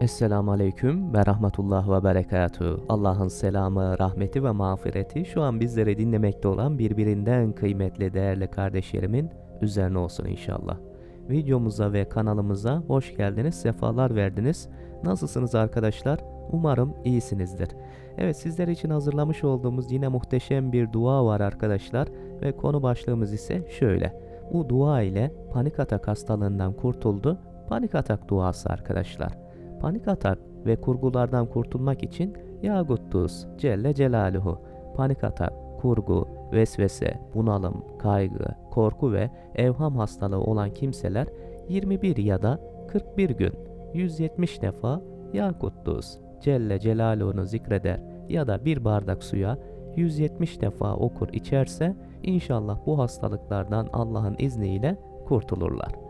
Esselamu Aleyküm ve Rahmetullah ve Berekatuhu. Allah'ın selamı, rahmeti ve mağfireti şu an bizleri dinlemekte olan birbirinden kıymetli değerli kardeşlerimin üzerine olsun inşallah. Videomuza ve kanalımıza hoş geldiniz, sefalar verdiniz. Nasılsınız arkadaşlar? Umarım iyisinizdir. Evet sizler için hazırlamış olduğumuz yine muhteşem bir dua var arkadaşlar ve konu başlığımız ise şöyle. Bu dua ile panik atak hastalığından kurtuldu. Panik atak duası arkadaşlar. Panik atak ve kurgulardan kurtulmak için Ya Kuddus Celle Celaluhu panik atak, kurgu, vesvese, bunalım, kaygı, korku ve evham hastalığı olan kimseler 21 ya da 41 gün 170 defa Ya Kuddus Celle Celaluhu'nu zikreder ya da bir bardak suya 170 defa okur içerse inşallah bu hastalıklardan Allah'ın izniyle kurtulurlar.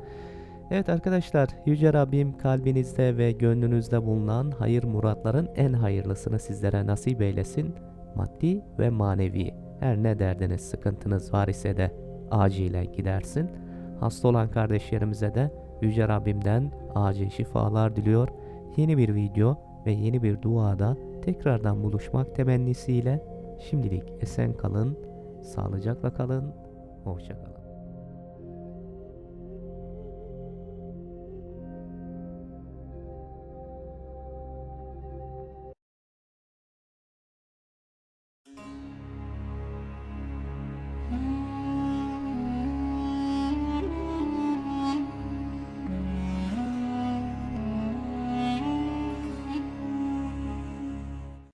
Evet arkadaşlar, Yüce Rabbim kalbinizde ve gönlünüzde bulunan hayır muratların en hayırlısını sizlere nasip eylesin. Maddi ve manevi. Her ne derdiniz, sıkıntınız var ise de acilen gidersin. Hasta olan kardeşlerimize de Yüce Rabbimden acil şifalar diliyor. Yeni bir video ve yeni bir duada tekrardan buluşmak temennisiyle şimdilik esen kalın, sağlıcakla kalın, hoşça kalın.